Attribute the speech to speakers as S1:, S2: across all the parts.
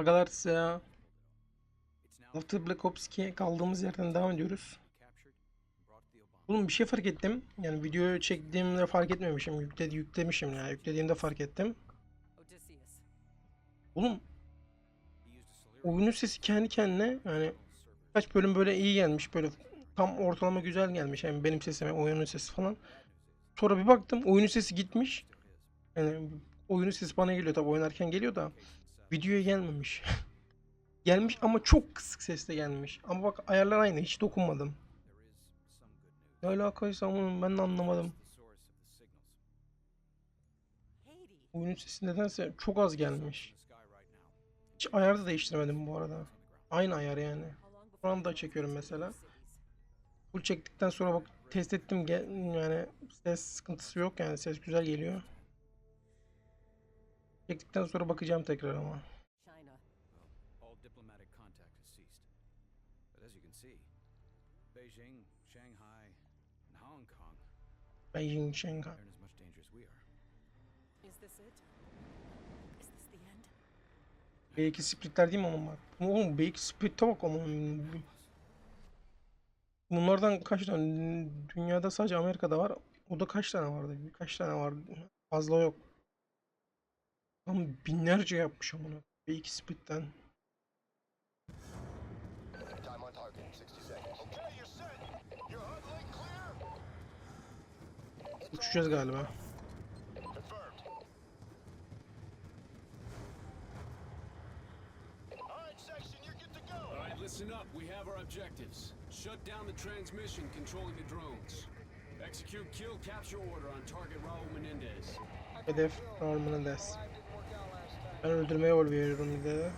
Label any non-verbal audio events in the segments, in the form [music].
S1: Agalar. Altı Black Ops 2'ye kaldığımız yerden devam ediyoruz. Oğlum bir şey fark ettim. Yani videoyu çektiğimde fark etmemişim. Yükle, yüklemişim ya. Yüklediğimde fark ettim. Oğlum oyunun sesi kendi kendine yani kaç bölüm böyle iyi gelmiş. Böyle tam ortalama güzel gelmiş. Yani benim sesime oyunun sesi falan. Sonra bir baktım oyunun sesi gitmiş. Yani oyunun sesi bana geliyor tabi oynarken geliyor da videoya gelmemiş. [laughs] gelmiş ama çok kısık sesle gelmiş. Ama bak ayarlar aynı hiç dokunmadım. Ne alakaysa onun ben de anlamadım. Oyunun sesi nedense çok az gelmiş. Hiç ayar da değiştirmedim bu arada. Aynı ayar yani. Şu anda çekiyorum mesela. Full çektikten sonra bak test ettim yani ses sıkıntısı yok yani ses güzel geliyor. Çektikten sonra bakacağım tekrar ama.
S2: China.
S3: All diplomatic contact has ceased. But as you can see, Beijing, Shanghai, and Hong Kong
S1: Beijing, Şanghay.
S3: are in as much danger as we are.
S2: Is this it? Is this the end?
S1: B2 splitler değil mi oğlum bak? Oğlum B2 splitte bak ama. Bunlardan kaç tane? Dünyada sadece Amerika'da var. O da kaç tane vardı? Birkaç tane vardı. Fazla yok. Ama binlerce yapmış ama. B2 splitten.
S4: Time on target, 60 seconds. Okay, you're set. Your HUD link clear.
S1: Uçacağız galiba.
S5: Listen up. We have our objectives. Shut down the transmission controlling the drones. Execute kill capture order on target Raul Menendez.
S1: Hedef Raul Menendez. Ben öldürmeye yol veriyorum bir de.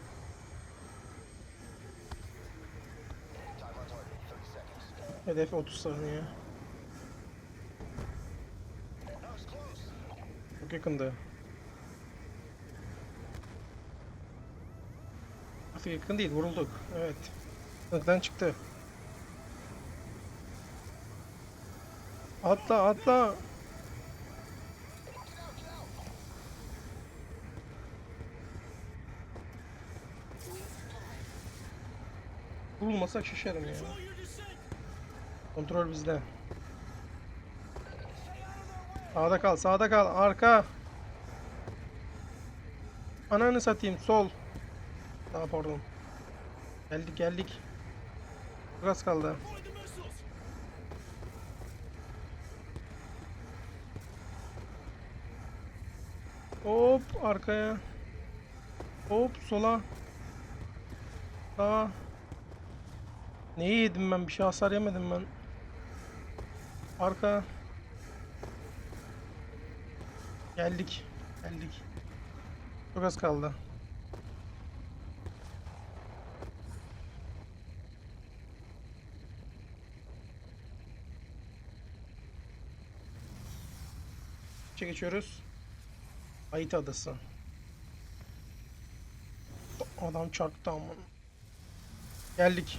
S4: Time on target, 30 seconds.
S1: Hedef 30 saniye. Çok yakındı. Artık yakın değil, vurulduk. Evet. Sınıftan çıktı. Atla, atla. Vurulmasak şişerim ya. Kontrol bizde. Sağda kal, sağda kal. Arka. Ananı satayım. Sol. Daha pardon. Geldik geldik. Biraz kaldı. Hop arkaya. Hop sola. Sağa. Neyi yedim ben? Bir şey hasar yemedim ben. Arka. Geldik. Geldik. Çok az kaldı. Çe geçiyoruz. Ayit Adası. Adam çarptı ama. Geldik.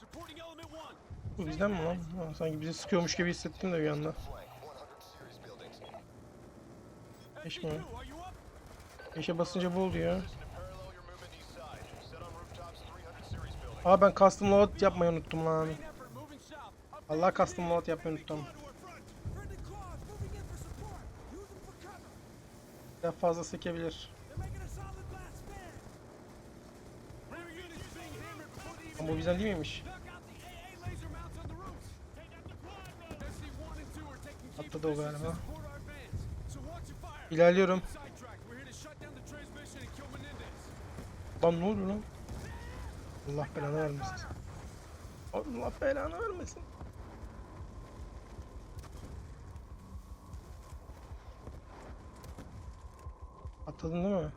S5: Supporting element one.
S1: Bu bizden mi lan? Ha, sanki bizi sıkıyormuş gibi hissettim de bir anda.
S4: Flank, 100 series buildings.
S1: Eş mi?
S5: SB2, are you up?
S1: Eşe basınca bu oluyor.
S4: Position to parallel your movement east side. Set on rooftops, 300 series building.
S1: Aa ben custom load yapmayı unuttum lan. Allah custom load yapmayı unuttum. Biraz fazla sekebilir. Ama bu bizden değil miymiş?
S5: Transmission and kill Menendez.
S1: Lan ne oluyor lan? Allah belanı vermesin. Allah belanı vermesin. Atladın değil mi?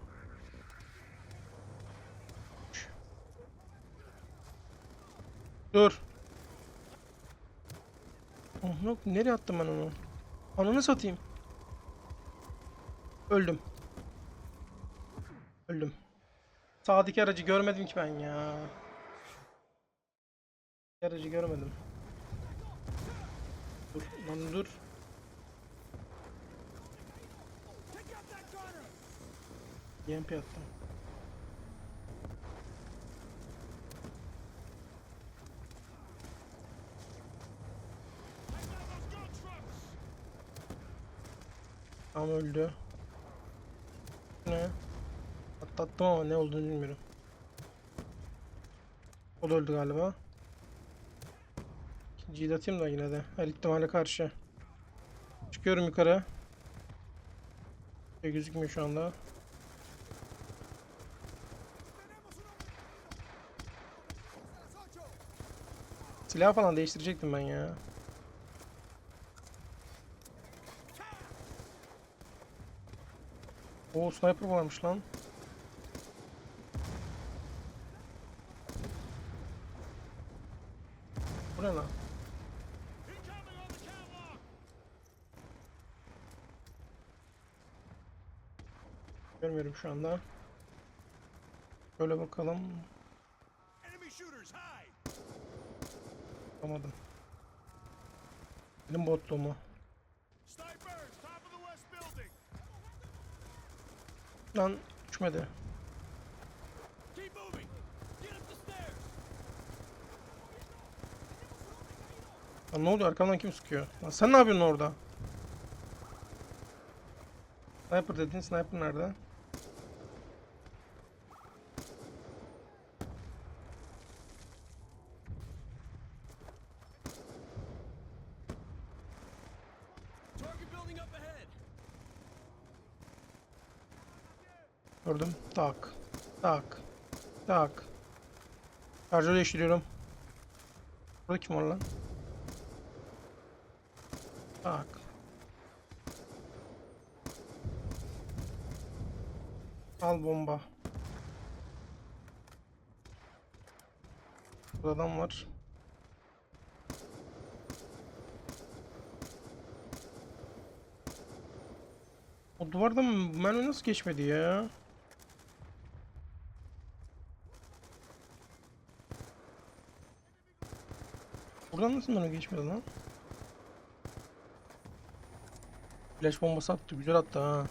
S1: Dur. Oh, yok nereye attım ben onu? Ananı satayım. Öldüm. Öldüm. Sağdaki aracı görmedim ki ben ya. Aracı görmedim. Dur lan dur. Yempi attım. Tam öldü. Ne? Atlattım ama ne olduğunu bilmiyorum. O da öldü galiba. İkinciyi de atayım da yine de. Her ihtimale karşı. Çıkıyorum yukarı. Şey gözükmüyor şu anda. Silah falan değiştirecektim ben ya. O sniper varmış lan. Bu ne lan? Görmüyorum şu anda. Böyle bakalım. Yapamadım. Benim botluğumu.
S4: Snipers, top of the west building!
S1: Lan
S5: stairs!
S1: Lan ne oluyor arkamdan kim sıkıyor? Lan sen ne yapıyorsun orada? Sniper dedin sniper nerede? Gördüm. Tak. Tak. Tak. Şarjör değiştiriyorum. Burada kim var lan? Tak. Al bomba. Burada adam var. O duvardan mermi nasıl geçmedi ya? Buradan nasıl mermi geçmedi lan? Flash bombası attı. Güzel attı ha.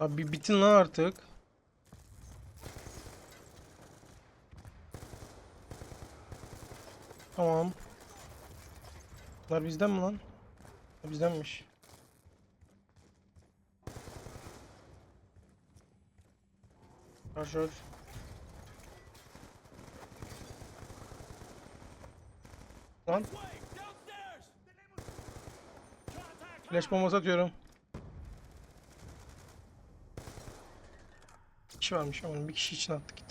S1: Abi bir bitin lan artık. Tamam. Bunlar bizden mi lan? Bizdenmiş. Şarjör. Lan flash bombası atıyorum. Bir kişi varmış ama bir kişi için attık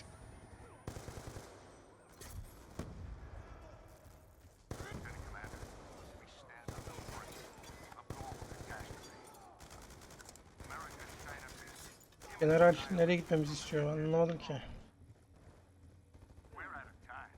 S1: General nereye gitmemizi istiyor? Anlamadım ki.
S6: We're out of time.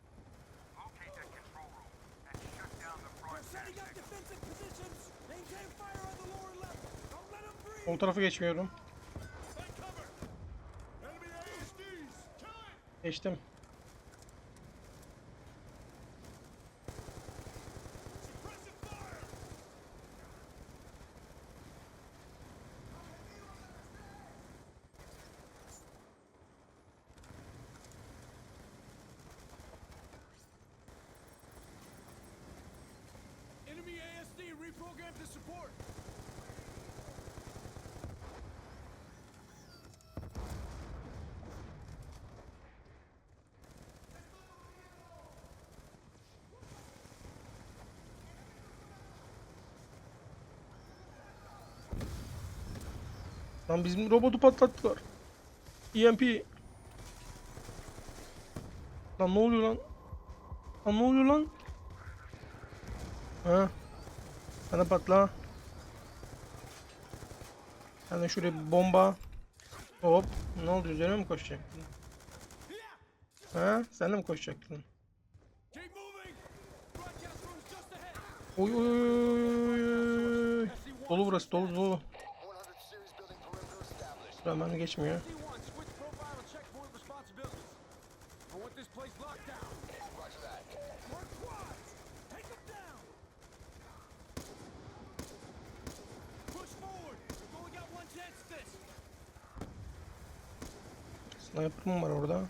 S1: Lan bizim robotu patlattılar. EMP. Lan ne oluyor lan? Lan ne oluyor lan? Ha? Sana patla. De şuraya bir bomba. Hop. Ne oldu üzerine mi koşacaktın? Ha? Sen de mi koşacaktın? Oy oy oy oy. Dolu burası dolu dolu.
S4: Lan
S1: bana geçmiyor. Sniper mı var orada?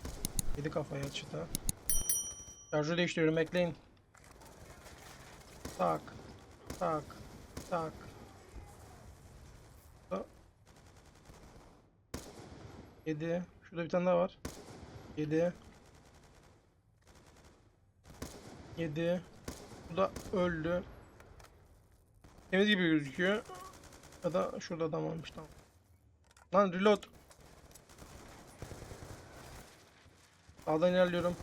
S1: Yedi kafaya çıta. Şarjı değiştiriyorum bekleyin. Tak. Tak. Tak. 7. Şurada bir tane daha var. 7. 7. Bu da öldü. Temiz gibi gözüküyor. Ya da şurada adam varmış tamam. Lan reload. Sağdan ilerliyorum.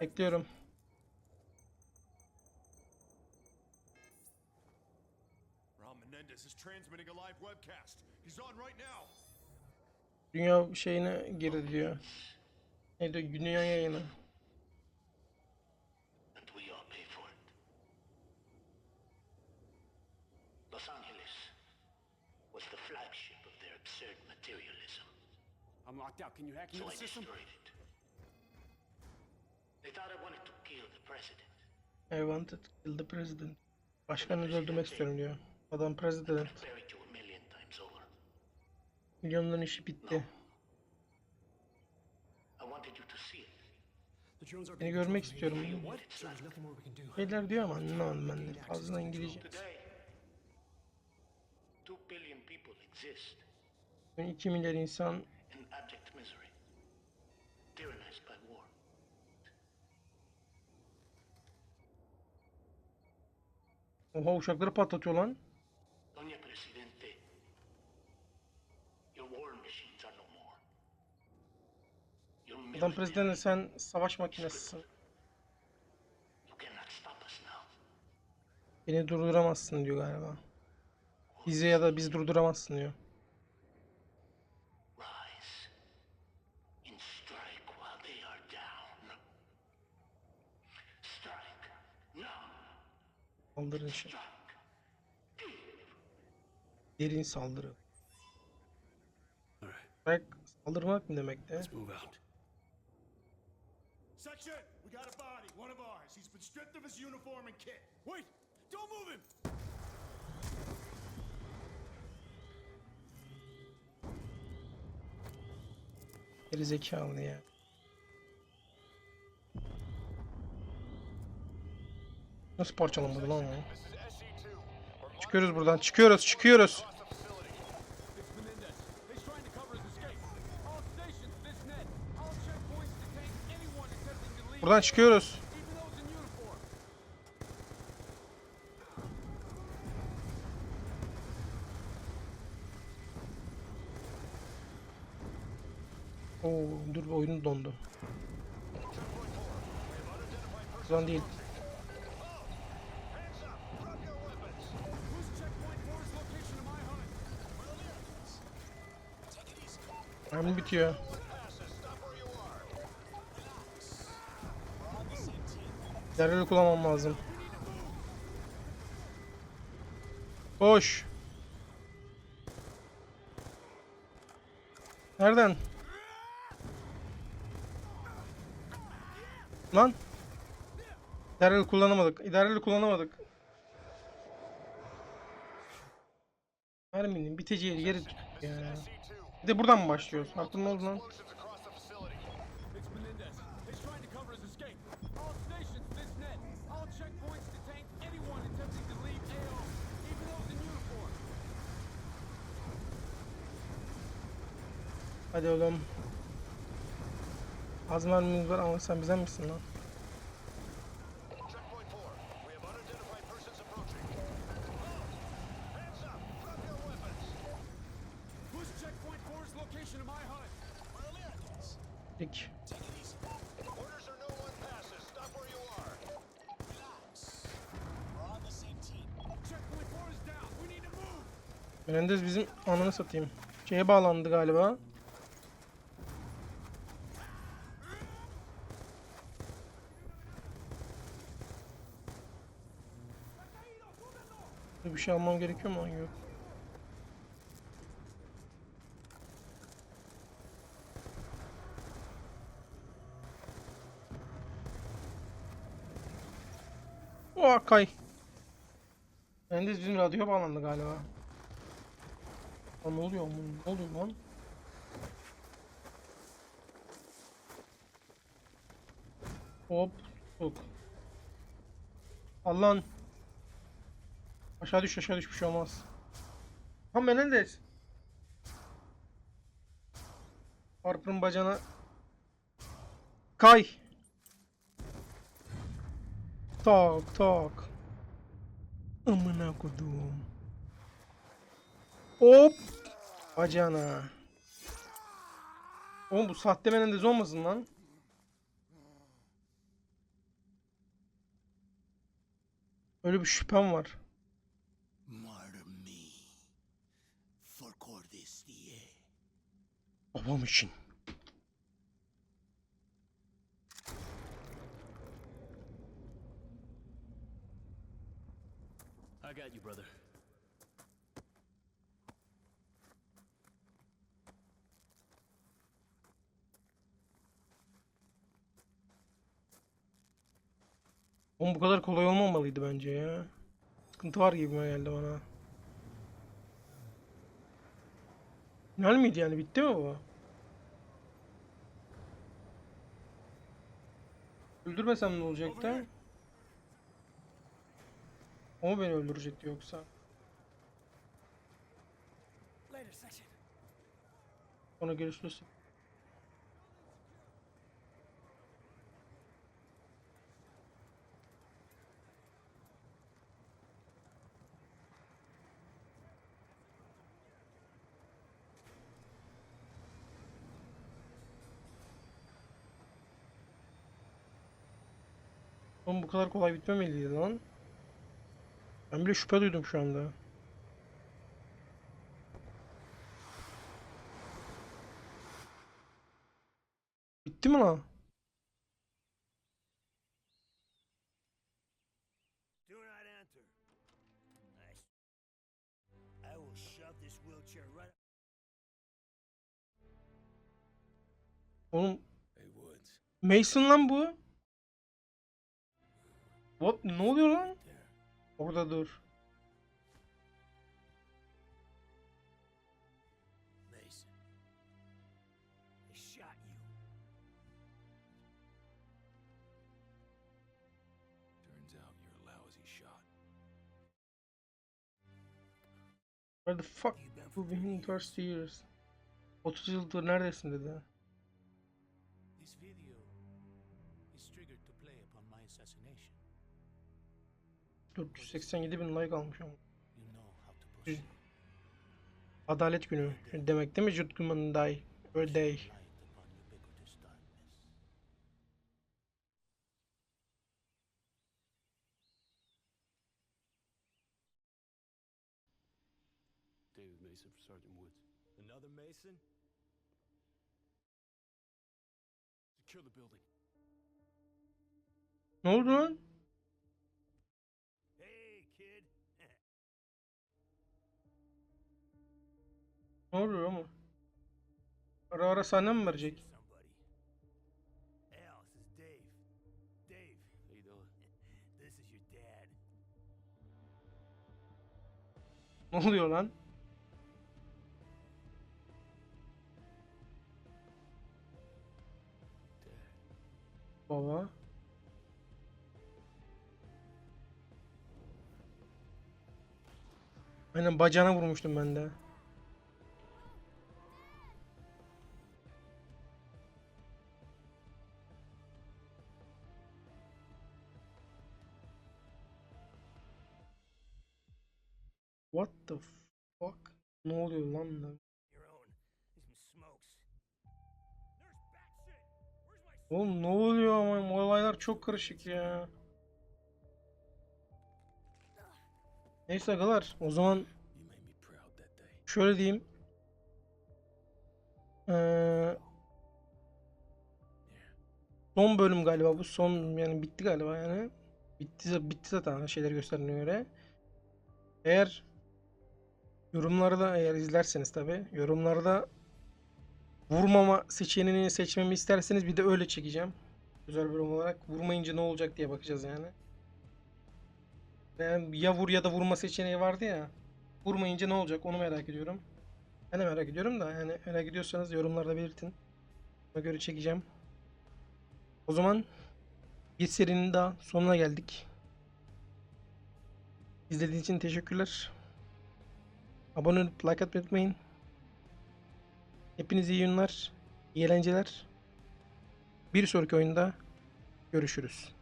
S1: Bekliyorum. Dünya şeyine gir diyor. Ne diyor? Dünya yayını.
S7: and we all pay for it. Los Angeles was the flagship of their absurd materialism,
S5: I'm locked out. Can you hack
S7: so
S5: into
S7: I
S5: the system?
S7: destroyed it. They thought I wanted to kill the president.
S1: I wanted to kill the president. Başkanı öldürmek istiyorum diyor. Adam president. Milyonların işi bitti.
S7: I wanted you to see it.
S1: Seni görmek istiyorum. Şeyler diyor ama anlamadım ben de. Fazla İngilizce.
S7: Today, two billion people exist
S1: 2 milyar insan. Oha uçakları patlatıyor lan. Adam president sen savaş makinesisin.
S7: you cannot stop us now.
S1: Beni durduramazsın diyor galiba. Bizi ya da biz durduramazsın diyor.
S7: Rise and strike while they are down. Strike now.
S1: Saldırın işte.
S7: Strike.
S1: Derin saldırı. Bak saldırmak mı
S5: move out.
S4: Section, we got a body, one of ours. He's been stripped of his uniform and kit.
S5: Wait! Don't move him!
S1: Geri zekalı ya. Nasıl parçalamadı lan o?
S4: This is SC2. We're
S1: Çıkıyoruz buradan. Çıkıyoruz. Çıkıyoruz.
S4: across the facility.
S5: It's Menendez. He's trying to cover his escape. All stations, this net. All checkpoints detain anyone attempting to leave,
S1: Buradan çıkıyoruz. Oo, dur oyun dondu. Buradan değil. Mermi bitiyor. Derreli kullanmam lazım. Koş. Nereden? Lan. İdareli kullanamadık. İdareli kullanamadık. Merminin biteceği yeri tuttuk ya.
S4: SC2.
S1: Bir de buradan mı başlıyoruz? Aklım oldu lan? Hadi oğlum. Az mermimiz var ama sen bizden misin lan?
S4: Checkpoint 4. We have unidentified persons approaching. Hands up! Drop your weapons!
S5: Whose checkpoint force location am I on?
S1: Dik.
S4: Orders are no one passes. Stop where you are.
S5: Checkpoint four is down. We need to move.
S1: Menendez bizim ananı satayım. Şeye bağlandı galiba. Bir şey almam gerekiyor mu? Yok. O kay. Menendez bizim radyoya bağlandı galiba. Lan ne oluyor? Ne oluyor lan? Hop. Yok. Allah'ın. Aşağı düş aşağı düş bir şey olmaz. Ha Menendez. Harper'ın bacağına kay. Tak tak. Amına kodum. Hop. Bacağına. Oğlum bu sahte Menendez olmasın lan. Öyle bir şüphem var.
S7: Martyr me. For Cordis diye.
S1: Babam için.
S7: I got you, brother.
S1: Oğlum bu kadar kolay olmamalıydı bence ya. Sıkıntı var gibi geldi bana. Final miydi yani? Bitti mi bu? Öldürmesem ne olacaktı? O mu beni öldürecekti yoksa? Ona görüşürüz. Oğlum bu kadar kolay bitmemeliydi lan. Ben bile şüphe duydum şu anda. Bitti mi lan? Oğlum. Mason lan bu. What? Ne oluyor lan? Orada dur. Where the fuck
S7: You've been for
S1: you been
S7: 30 years.
S1: 30 years? 30 yıldır neredesin dedi.
S7: This video is triggered to play upon my assassination.
S1: 487 bin like almış ama. Adalet günü demek değil mi? Judgment Day. Öyle day.
S8: David Mason for Sergeant Woods.
S5: Another Mason?
S8: Secure the building.
S1: Ne oldu lan? Ne oluyor ama? Ara ara sahne mi verecek? Ne oluyor lan? Baba. Aynen bacağına vurmuştum ben de. What the fuck? Ne oluyor lan?
S4: my
S1: Oğlum ne oluyor ama olaylar çok karışık ya. Neyse agalar o zaman şöyle diyeyim. Ee, son bölüm galiba bu son yani bitti galiba yani. Bitti, bitti zaten şeyler gösterdiğine göre. Eğer yorumlarda eğer izlerseniz tabi yorumlarda vurmama seçeneğini seçmemi isterseniz bir de öyle çekeceğim. Özel bölüm olarak vurmayınca ne olacak diye bakacağız yani. Yani ya vur ya da vurma seçeneği vardı ya. Vurmayınca ne olacak onu merak ediyorum. Ben de merak ediyorum da yani merak ediyorsanız yorumlarda belirtin. Ona göre çekeceğim. O zaman bir serinin daha sonuna geldik. İzlediğiniz için teşekkürler. Abone olup like atmayı unutmayın. Hepinize iyi günler, iyi eğlenceler. Bir sonraki oyunda görüşürüz.